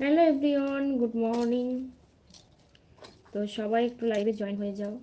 Hello everyone good morning. তো সবাই একটু লাইভে জয়েন হয়ে যাও।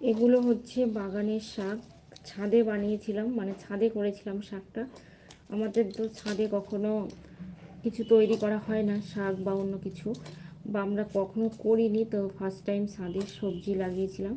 এগুলো হচ্ছে বাগানের শাক। ছাদে বানিয়েছিলাম মানে ছাদে করেছিলাম শাকটা। আমাদের তো ছাদে কখনো কিছু তৈরি করা হয় না, শাক বা অন্য কিছু। বা আমরা কখনো করিনি, তো ফার্স্ট টাইম ছাদে সবজি লাগিয়েছিলাম।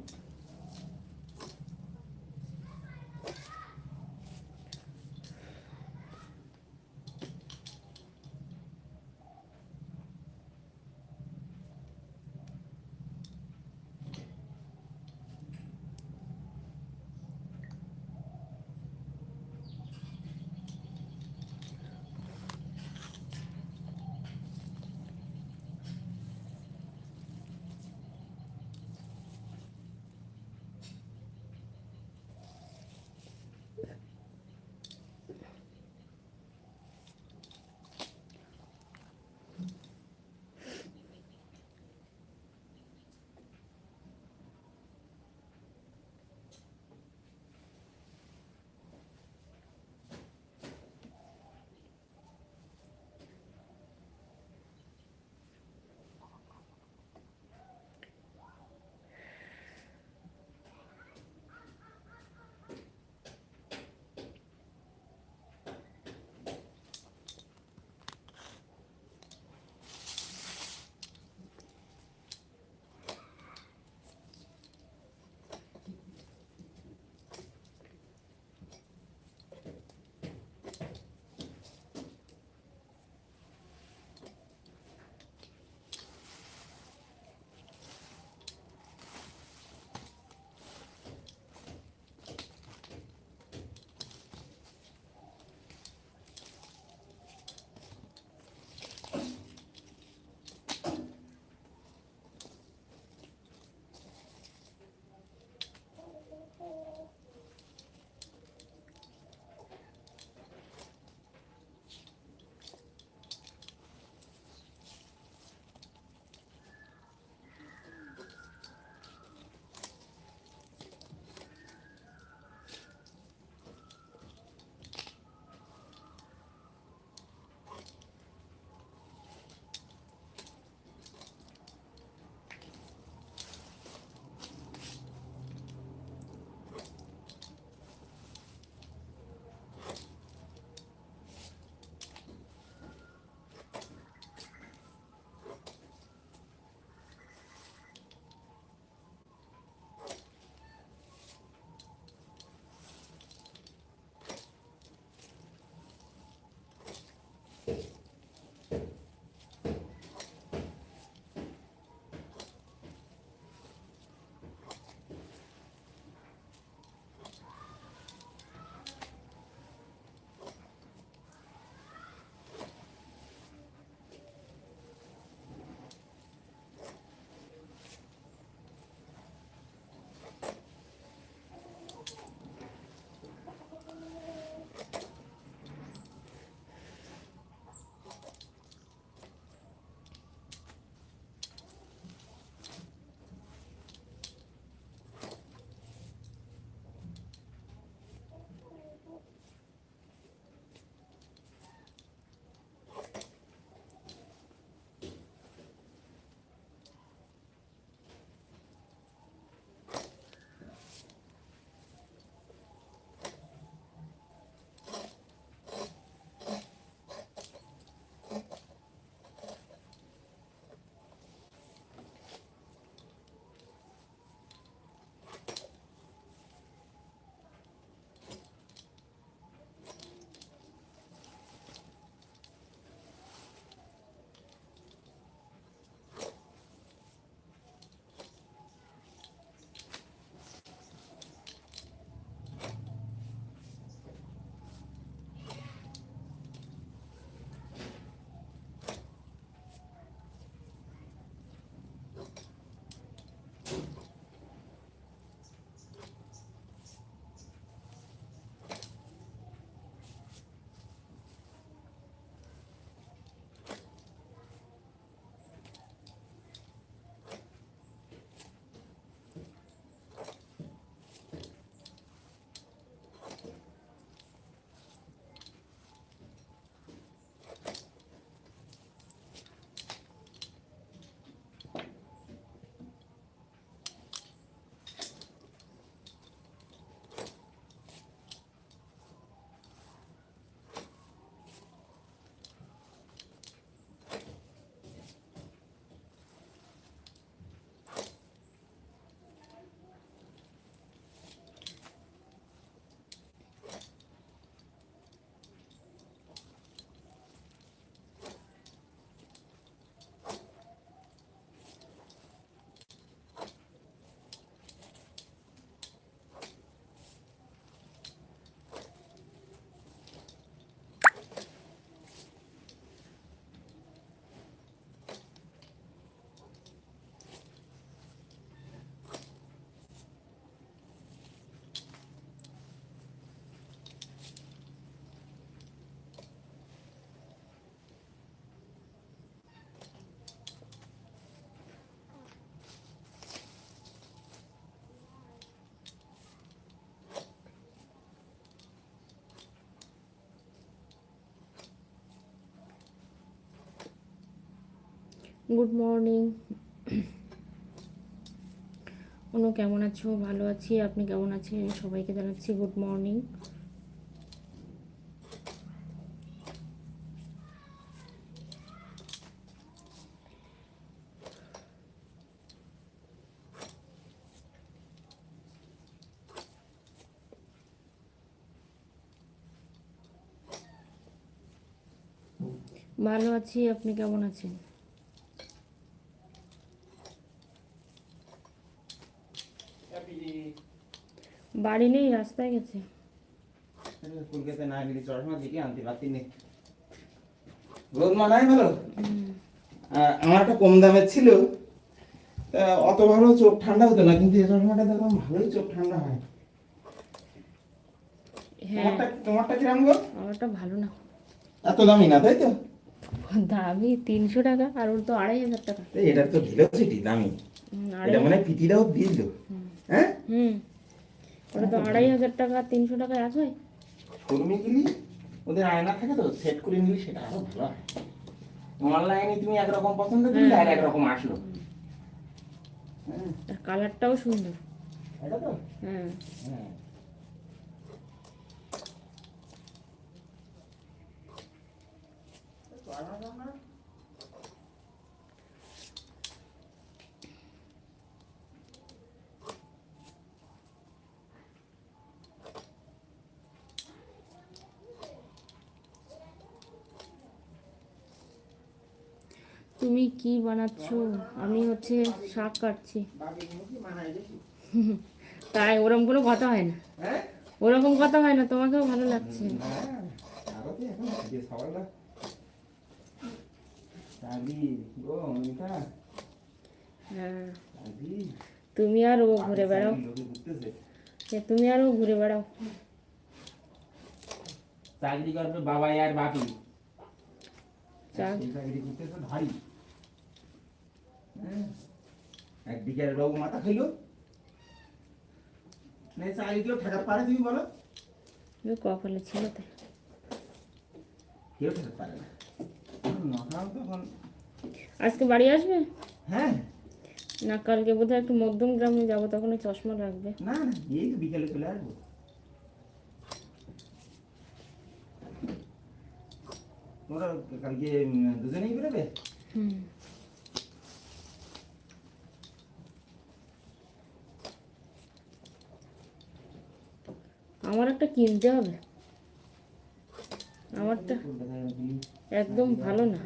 গুড মর্নিং অনু, কেমন আছো? ভালো আছি। আপনি কেমন আছেন? সবাইকে জানাচ্ছি গুড মর্নিং ভালো আছি। আপনি কেমন আছেন? বাড়ি নেই রাস্তায় গেছে। কলকাতা না গেলে চশমা দিকে আনতে পারতি নে। রোদ মানায় ভালো? আমার একটা কম দামের ছিল। অত ভালো চোখ ঠান্ডা হতো না কিন্তু এই চশমাটা দেখলাম ভালোই চোখ ঠান্ডা হয়। তোমারটা তোমারটা কিরাম গো? আমারটা ভালো না। এত দামি না তাই তো? দামি তিনশো টাকা আর ওর তো আড়াই হাজার টাকা। এটার তো ভেলোসিটি দামি। এটা মানে পিটিটাও দিল। হ্যাঁ? হুম। ওটা তো আড়াই হাজার টাকা তিনশো টাকা এক হয় শোরুমে গেলি ওদের আয়না থাকে তো সেট করে নিলি সেটা আরও ভালো হয়। অনলাইনে তুমি একরকম পছন্দ করলে আর একরকম আসলো। হ্যাঁ কালারটাও সুন্দর। এটা তো? হ্যাঁ। হ্যাঁ তুমি কি বানাচ্ছ? আমি হচ্ছে শাক কাটছি। তাই ওরকম কোনো কথা হয় না। ওরকম কথা হয় না তোমাকেও ভালো লাগছে। তো হ্যাঁ। তুমি আর ও ঘুরে বেড়াও। তুমি আর ও ঘুরে বেড়াও। চাকরি করবে বাবা আর বাপি। চাকরি করতেছে ভাই। হ্যাঁ। একদিকে আর রোগ মাথা খাইলো না চাকরি কেউ ঠেকাতে পারে তুমি বলো তুমি কপালে ছিল তাই কেউ ঠেকাতে পারে না মাথা তখন আজকে বাড়ি আসবে হ্যাঁ না কালকে বোধহয় একটু মধ্যম গ্রামে যাব তখন ওই চশমা রাখবে না না এই তো বিকেলে চলে আসব তোমরা কালকে উম, দুজনেই বেরোবে হুম আমার একটা কিনতে হবে। আমারটা একদম ভালো না।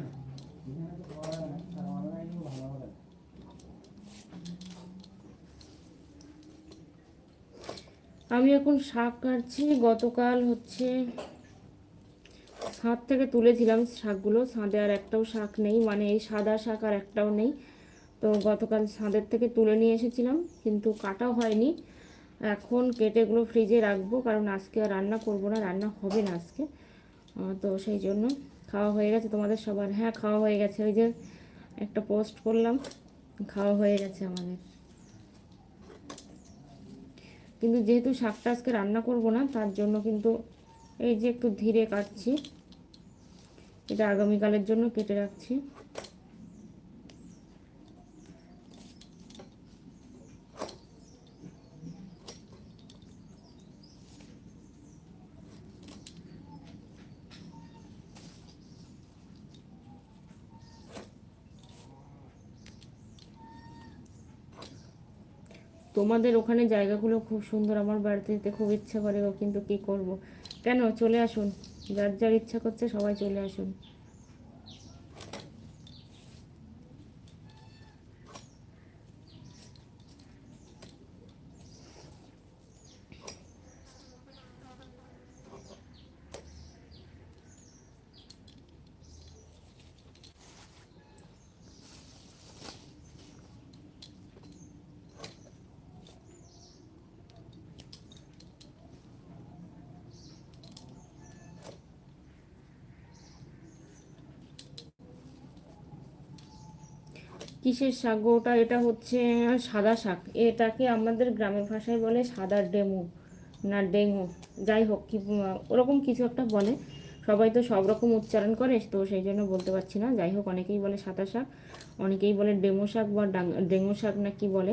আমি এখন শাক কাটছি, গতকাল হচ্ছে ছাদ থেকে তুলেছিলাম শাকগুলো, ছাদে আর একটাও শাক নেই মানে এই সাদা শাক আর একটাও নেই। তো গতকাল ছাদের থেকে তুলে নিয়ে এসেছিলাম, কিন্তু কাটাও হয়নি। এখন কেটে এগুলো ফ্রিজে রাখব, কারণ আজকে আর রান্না করব না, রান্না হবে না আজকে। তো সেই জন্য খাওয়া হয়ে গেছে তোমাদের সবার। হ্যাঁ খাওয়া হয়ে গেছে, ওই যে একটা পোস্ট করলাম, খাওয়া হয়ে গেছে আমাদের। কিন্তু যেহেতু শাকটা আজকে রান্না করব না, তার জন্য কিন্তু এই যে একটু ধীরে কাটছি, এটা আগামীকালের জন্য কেটে রাখছি। তোমাদের ওখানে জায়গাগুলো খুব সুন্দর, আমার বাড়িতে যেতে খুব ইচ্ছা করে কিন্তু কি করব? কেন? চলে আসুন, যার যার ইচ্ছা করছে সবাই চলে আসুন। কিসের শাক ওটা, এটা হচ্ছে সাদা শাক। এটাকে আমাদের গ্রামের ভাষায় বলে সাদা ডেমু না ডেঙ্গু। যাই হোক, কি, ওরকম কিছু একটা বলে। সবাই তো সব রকম উচ্চারণ করে, তো সেই জন্য বলতে পারছি না। যাই হোক, অনেকেই বলে সাদা শাক, অনেকেই বলে ডেমো শাক বা ডেঙ্গু শাক না কি বলে।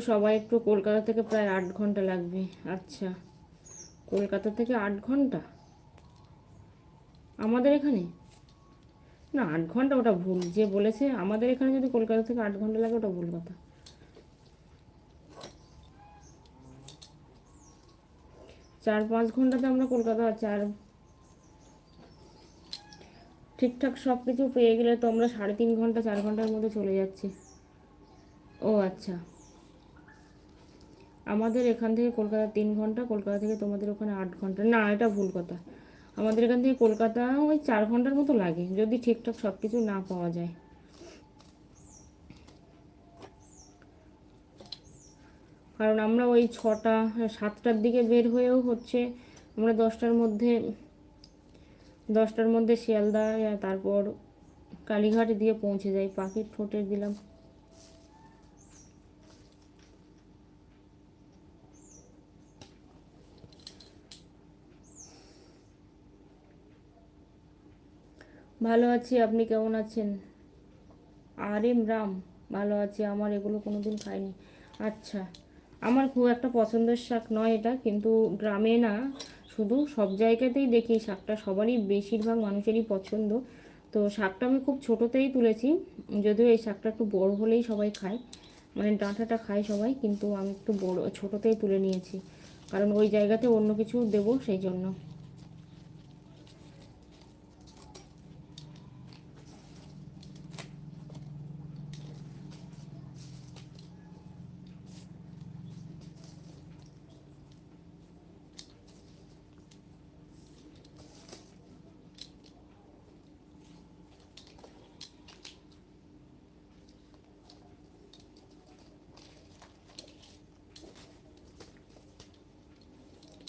সবাই একটু কলকাতা থেকে প্রায় আট ঘণ্টা লাগবে। আচ্ছা কলকাতা থেকে আট ঘণ্টা? আমাদের এখানে? না, আট ঘণ্টা ওটা ভুল। যে বলেছে আমাদের এখানে যদি কলকাতা থেকে আট ঘণ্টা লাগে, ওটা ভুল কথা। চার পাঁচ ঘন্টাতে আমরা কলকাতা, চার ঠিকঠাক সব কিছু পেয়ে গেলে তো আমরা সাড়ে তিন ঘণ্টা, চার ঘণ্টার মধ্যে চলে যাচ্ছি। ও আচ্ছা। আমাদের এখান থেকে কলকাতা তিন ঘণ্টা, কলকাতা থেকে তোমাদের ওখানে আট ঘণ্টা। না, এটা ভুল কথা। আমাদের এখান থেকে কলকাতা ওই চার ঘণ্টার মতো লাগে, যদি ঠিকঠাক সব কিছু না পাওয়া যায়। কারণ আমরা ওই ছটা, সাতটার দিকে বের হয়েও হচ্ছে, আমরা দশটার মধ্যে দশটার মধ্যে শিয়ালদা, তারপর কালীঘাট দিয়ে পৌঁছে যাই। পাখির ঠোঁটে দিলাম। ভালো আছি, আপনি কেমন আছেন? আর এম রাম, ভালো আছি। আমার এগুলো কোনো দিন খাইনি। আচ্ছা আমার খুব একটা পছন্দের শাক নয় এটা, কিন্তু গ্রামে না, শুধু সব জায়গাতেই দেখি শাকটা। সবারই বেশিরভাগ মানুষেরই পছন্দ। তো শাকটা আমি খুব ছোটোতেই তুলেছি, যদিও এই শাকটা একটু বড় হলেই সবাই খায়। মানে ডাঁটাটা খায় সবাই, কিন্তু আমি একটু বড়, ছোটোতেই তুলে নিয়েছি। কারণ ওই জায়গাতে অন্য কিছু দেবো সেই জন্য।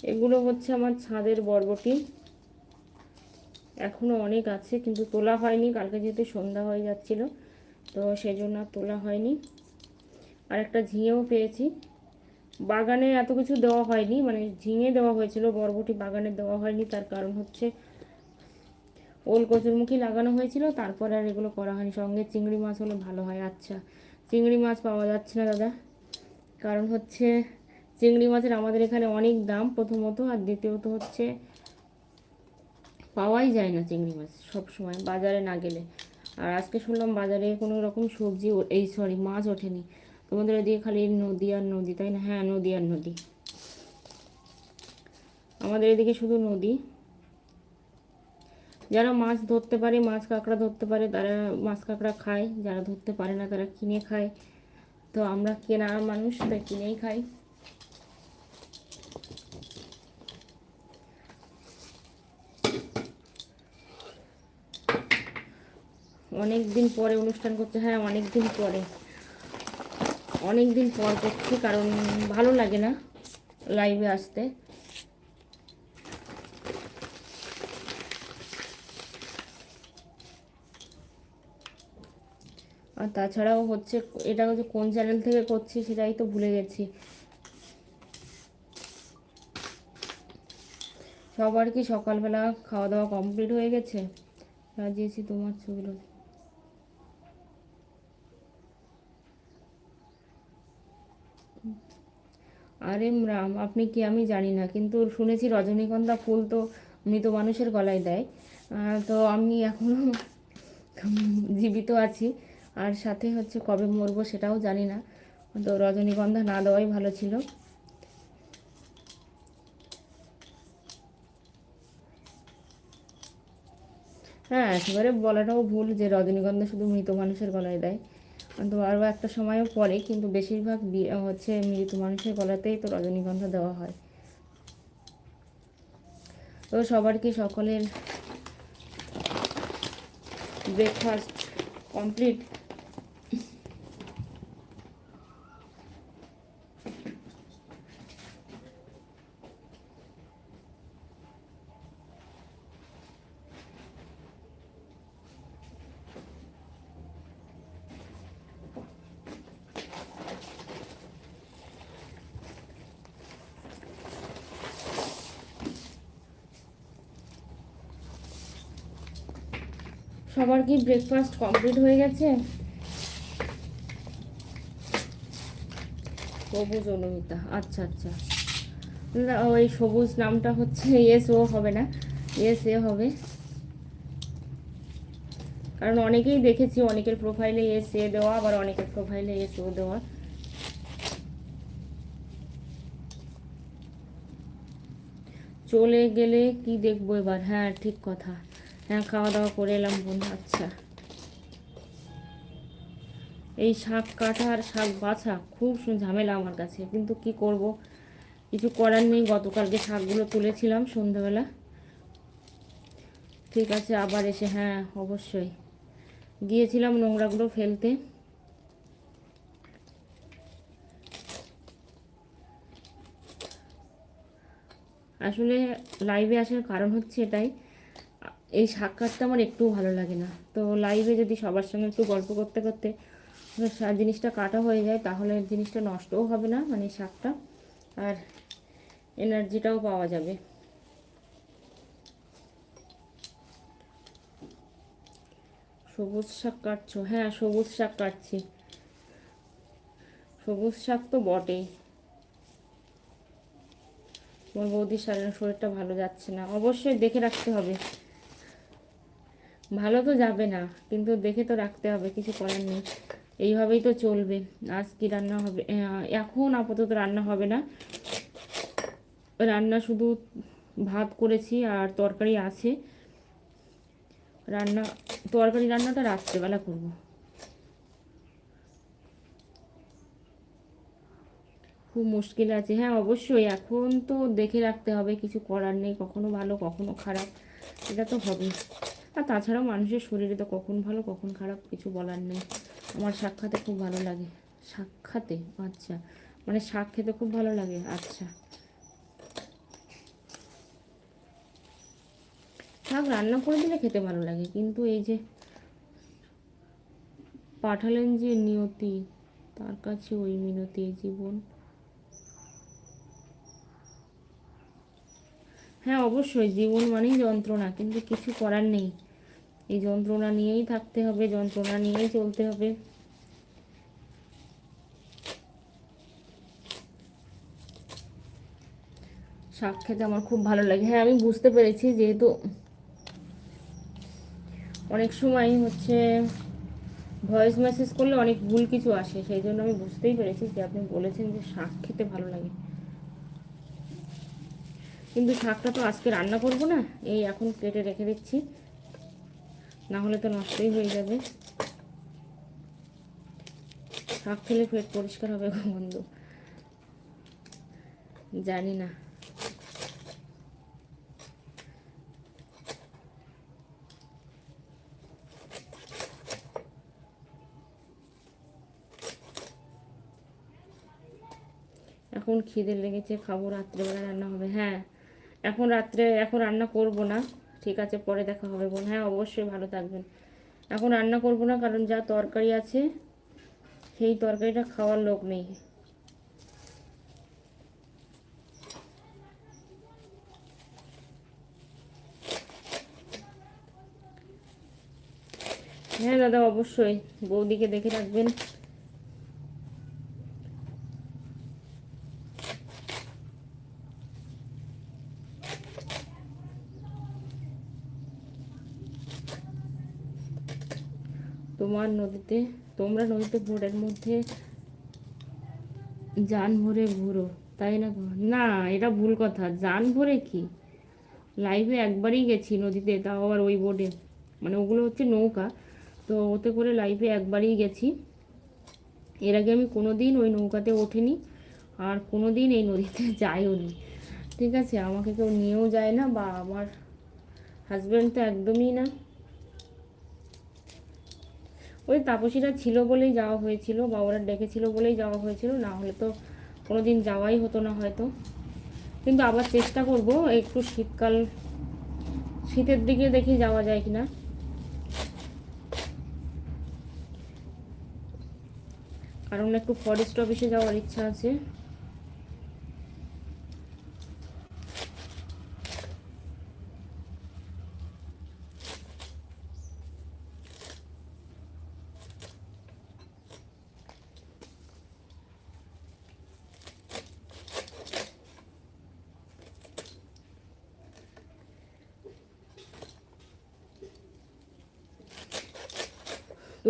এগুলো হচ্ছে আমার ছাদের বরবটি। এখনও অনেক আছে, কিন্তু তোলা হয়নি। কালকে যেহেতু সন্ধ্যা হয়ে যাচ্ছিল, তো সেই জন্য তোলা হয়নি। আর একটা ঝিঙেও পেয়েছি। বাগানে এত কিছু দেওয়া হয়নি মানে ঝিঙে দেওয়া হয়েছিল, বরবটি বাগানে দেওয়া হয়নি। তার কারণ হচ্ছে ওল কচুরমুখী লাগানো হয়েছিল, তারপর আর এগুলো করা হয়নি। সঙ্গে চিংড়ি মাছ হলে ভালো হয়। আচ্ছা চিংড়ি মাছ পাওয়া যাচ্ছে না দাদা। কারণ হচ্ছে চিংড়ি মাছের আমাদের এখানে অনেক দাম প্রথমত, আর দ্বিতীয়ত হচ্ছে পাওয়াই যায় না চিংড়ি মাছ সব সময় বাজারে না গেলে। আর আজকে শুনলাম বাজারে কোনো রকম সবজি এই সরি মাছ ওঠেনি। তোমাদের ওদিকে খালি নদী আর নদী, তাই না? হ্যাঁ নদী আর নদী। আমাদের এদিকে শুধু নদী। যারা মাছ ধরতে পারে, মাছ কাঁকড়া ধরতে পারে, তারা মাছ কাঁকড়া খায়। যারা ধরতে পারে না, তারা কিনে খায়। তো আমরা কেনা মানুষ, তাই কিনেই খাই। অনেক দিন পরে অনুষ্ঠান করছে হ্যাঁ অনেক দিন পরে। অনেক দিন পর করছি, কারণ ভালো লাগে না লাইভে আসতে। আর তাছাড়াও হচ্ছে, এটা হচ্ছে কোন চ্যানেল থেকে করছি সেটাই তো ভুলে গেছি। সবার কি সকালবেলা খাওয়া দাওয়া কমপ্লিট হয়ে গেছে? সাজিয়েছি তোমার ছবিগুলো। আরে রাম, আপনি কি আমি জানি না, কিন্তু শুনেছি রজনীগন্ধা ফুল তো মৃত মানুষের গলায় দেয়। তো আমি এখনও জীবিত আছি। আর সাথে হচ্ছে কবে মরবো সেটাও জানি না। তো রজনীগন্ধা না দেওয়াই ভালো ছিল। হ্যাঁ একেবারে বলাটাও ভুল যে রজনীগন্ধা শুধু মৃত মানুষের গলায় দেয়। তো আরও একটা সময়ও পরে, কিন্তু বেশিরভাগ হচ্ছে মৃত মানুষের গলাতেই তো রজনীগন্ধা দেওয়া হয়। তো সবার কি সকলের ব্রেকফাস্ট কমপ্লিট সবার কি ব্রেকফাস্ট কমপ্লিট হয়ে গেছে? সবুজ অনুমিতা আচ্ছা আচ্ছা। ওই সবুজ নামটা হচ্ছে এস ও হবে না। এস এ হবে। কারণ অনেকেই দেখেছি, অনেকের প্রোফাইলে এস এ দেওয়া, আবার অনেকের প্রোফাইলে এস ও দেওয়া। চলে গেলে কি দেখব এবার? হ্যাঁ ঠিক কথা। হ্যাঁ খাওয়া দাওয়া করে এলাম বোন আচ্ছা। এই শাক কাটা আর শাক বাছা, খুব ঝামেলা আমার কাছে। কিন্তু কি করব? কিছু করার নেই, গতকালকে শাকগুলো তুলেছিলাম সন্ধ্যাবেলা। ঠিক আছে, আবার এসে হ্যাঁ অবশ্যই। গিয়েছিলাম নোংরাগুলো ফেলতে। আসলে লাইভে আসার কারণ হচ্ছে এটাই। এই সাক্ষাৎটা আমার একটু ভালো লাগে না। তো লাইভে যদি সবার সঙ্গে একটু গল্প করতে করতে জিনিসটা কাটা হয়ে যায়, তাহলে জিনিসটা নষ্টও হবে না মানে শাকটা আর এনার্জিটাও পাওয়া যাবে। সবুজ শাক কাটছো? হ্যাঁ সবুজ শাক কাটছি। সবুজ শাক তো বটেই। তোমার বৌদির শরীরটা ভালো যাচ্ছে না। অবশ্যই দেখে রাখতে হবে। ভালো তো যাবে না, কিন্তু দেখে তো রাখতে হবে, কিছু করার নেই। এইভাবেই তো চলবে, আজ কি রান্না হবে? এখন আপাতত রান্না হবে না। রান্না শুধু ভাত করেছি আর তরকারি আছে। রান্না, তরকারি রান্নাটা রাত্রেবেলা করব। খুব মুশকিল আছে। হ্যাঁ অবশ্যই এখন তো দেখে রাখতে হবে, কিছু করার নেই, কখনো ভালো, কখনো খারাপ এটা তো হবে আর তাছাড়াও মানুষের শরীরে তো কখন ভালো, কখন খারাপ কিছু বলার নেই। আমার শাক খেতে খুব ভালো লাগে। শাক খাতে? আচ্ছা। মানে শাক খেতে খুব ভালো লাগে? আচ্ছা। শাক রান্না করে দিলে খেতে ভালো লাগে, কিন্তু এই যে পাঠালেন যে নিয়তি, তার কাছে ওই মিনতি জীবন। হ্যাঁ অবশ্যই, জীবন মানেই যন্ত্রণা, কিন্তু কিছু করার নেই। এই যন্ত্রণা নিয়েই থাকতে হবে, যন্ত্রণা নিয়েই চলতে হবে। শাক খেতে আমার খুব ভালো লাগে। হ্যাঁ আমি বুঝতে পেরেছি, যেহেতু অনেক সময় হচ্ছে ভয়েস মেসেজ করলে অনেক ভুল কিছু আসে, সেই জন্য আমি বুঝতেই পেরেছি যে আপনি বলেছেন যে শাক খেতে ভালো লাগে। কিন্তু শাকটা তো আজকে রান্না করব না, এই এখন কেটে রেখে দিচ্ছি। না হলে তো নষ্টই হয়ে যাবে। শাক খেলে পেট পরিষ্কার হবে বন্ধু। জানি না। এখন খিদে লেগেছে, খাব, রাত্রেবেলা রান্না হবে হ্যাঁ। এখন রাত্রে, এখন রান্না করব না। ঠিক আছে, পরে দেখা হবে বোন। হ্যাঁ অবশ্যই ভালো থাকবেন। এখন রান্না করব না, কারণ যা তরকারি আছে, সেই তরকারিটা খাওয়ার লোক নেই। হ্যাঁ দাদা, অবশ্যই। বৌদিকে দেখে রাখবেন। তোমার নদীতে, তোমরা নদীতে ভোরের মধ্যে যান ভরে ঘুরো, তাই না না, এটা ভুল কথা। যান ভরে কি? লাইভে একবারই গেছি নদীতে, তাও আবার ওই বোটে মানে ওগুলো হচ্ছে নৌকা। তো ওতে করে লাইভে একবারই গেছি। এর আগে আমি কোনো দিন ওই নৌকাতে ওঠেনি, আর কোনো দিন এই নদীতে যাইও নি। ঠিক আছে? আমাকে কেউ নিয়েও যায় না বা আমার হাজব্যান্ড তো একদমই না। ওই তাপসীরা ছিল বলেই যাওয়া হয়েছিল বা ওরা ডেকেছিল বলেই যাওয়া হয়েছিল, না হলে তো কোনো দিন যাওয়াই হতো না হয়তো। কিন্তু আবার চেষ্টা করব একটু শীতকাল, শীতের দিকে দেখি যাওয়া যায় কিনা। কারণ একটু ফরেস্ট অফিসে যাওয়ার ইচ্ছা আছে।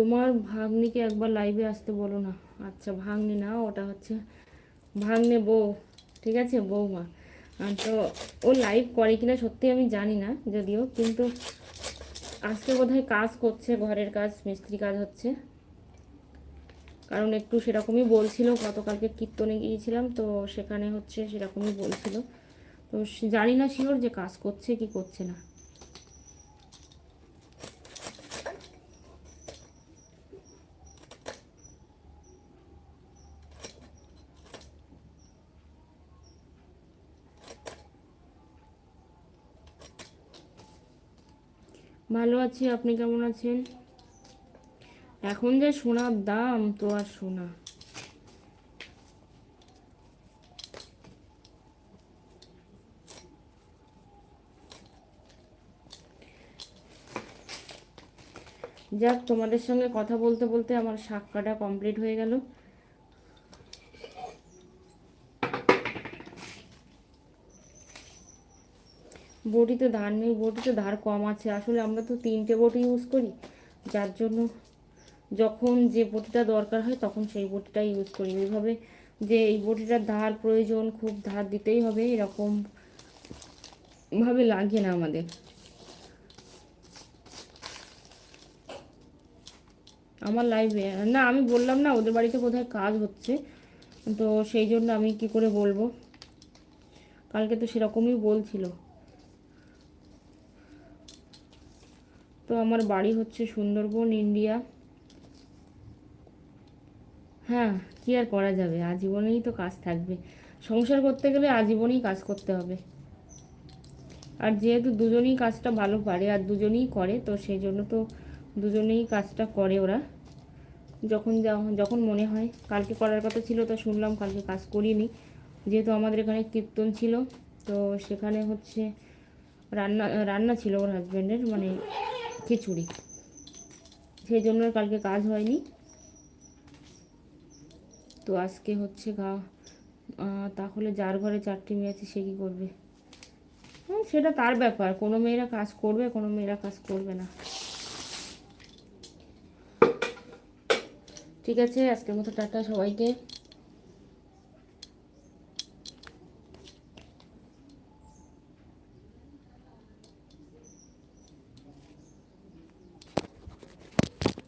তোমার ভাগ্নিকে একবার লাইভে আসতে বলো না। আচ্ছা ভাগ্নি না, ওটা হচ্ছে ভাগ্নে বউ, ঠিক আছে? বৌমা। তো ও লাইভ করে কিনা সত্যি আমি জানি না যদিও, কিন্তু আজকে বোধহয় কাজ করছে, ঘরের কাজ, মিস্ত্রি কাজ হচ্ছে। কারণ একটু সেরকমই বলছিল, গতকালকে কীর্তনে গিয়েছিলাম, তো সেখানে হচ্ছে সেরকমই বলছিল। তো জানি না শিওর যে কাজ করছে কি করছে না। ভালো আছি, আপনি কেমন আছেন? এখন যে সোনার দাম, তো আর সোনা। যাক, তোমাদের সঙ্গে কথা বলতে বলতে আমার শাক কাটা কমপ্লিট হয়ে গেল। বটিতে ধার নেই বটিতে ধার কম আছে। আসলে আমরা তো তিনটে বটি ইউজ করি। যার জন্য যখন যে বটিটা দরকার হয় তখন সেই বটিটা ইউজ করি। ওইভাবে যে এই বটিটার ধার প্রয়োজন, খুব ধার দিতেই হবে, এরকম ভাবে লাগে না আমাদের। আমার লাইভে না, আমি বললাম না, ওদের বাড়িতে কোথায় কাজ হচ্ছে। তো সেই জন্য আমি কি করে বলব? কালকে তো সেরকমই বলছিল। তো আমার বাড়ি হচ্ছে সুন্দরবন, ইন্ডিয়া। হ্যাঁ কি আর করা যাবে? আজীবনেই তো কাজ থাকবে। সংসার করতে গেলে আজীবনেই কাজ করতে হবে। আর যেহেতু দুজনেই কাজটা ভালো পারে আর দুজনেই করে, তো সেই জন্য তো দুজনেই কাজটা করে ওরা। যখন যা- যখন মনে হয়, কালকে করার কথা ছিল, তো শুনলাম কালকে কাজ করিনি। যেহেতু আমাদের এখানে কীর্তন ছিল, তো সেখানে হচ্ছে রান্না রান্না ছিল ওর হাজব্যান্ডের মানে খিচুড়ি। সেই জন্য কালকে কাজ হয়নি। তো আজকে হচ্ছে গা তাহলে যার ঘরে চারটি মেয়ে আছে সে কী করবে? সেটা তার ব্যাপার। কোনো মেয়েরা কাজ করবে, কোনো মেয়েরা কাজ করবে না। ঠিক আছে, আজকের মতো টাটা সবাইকে।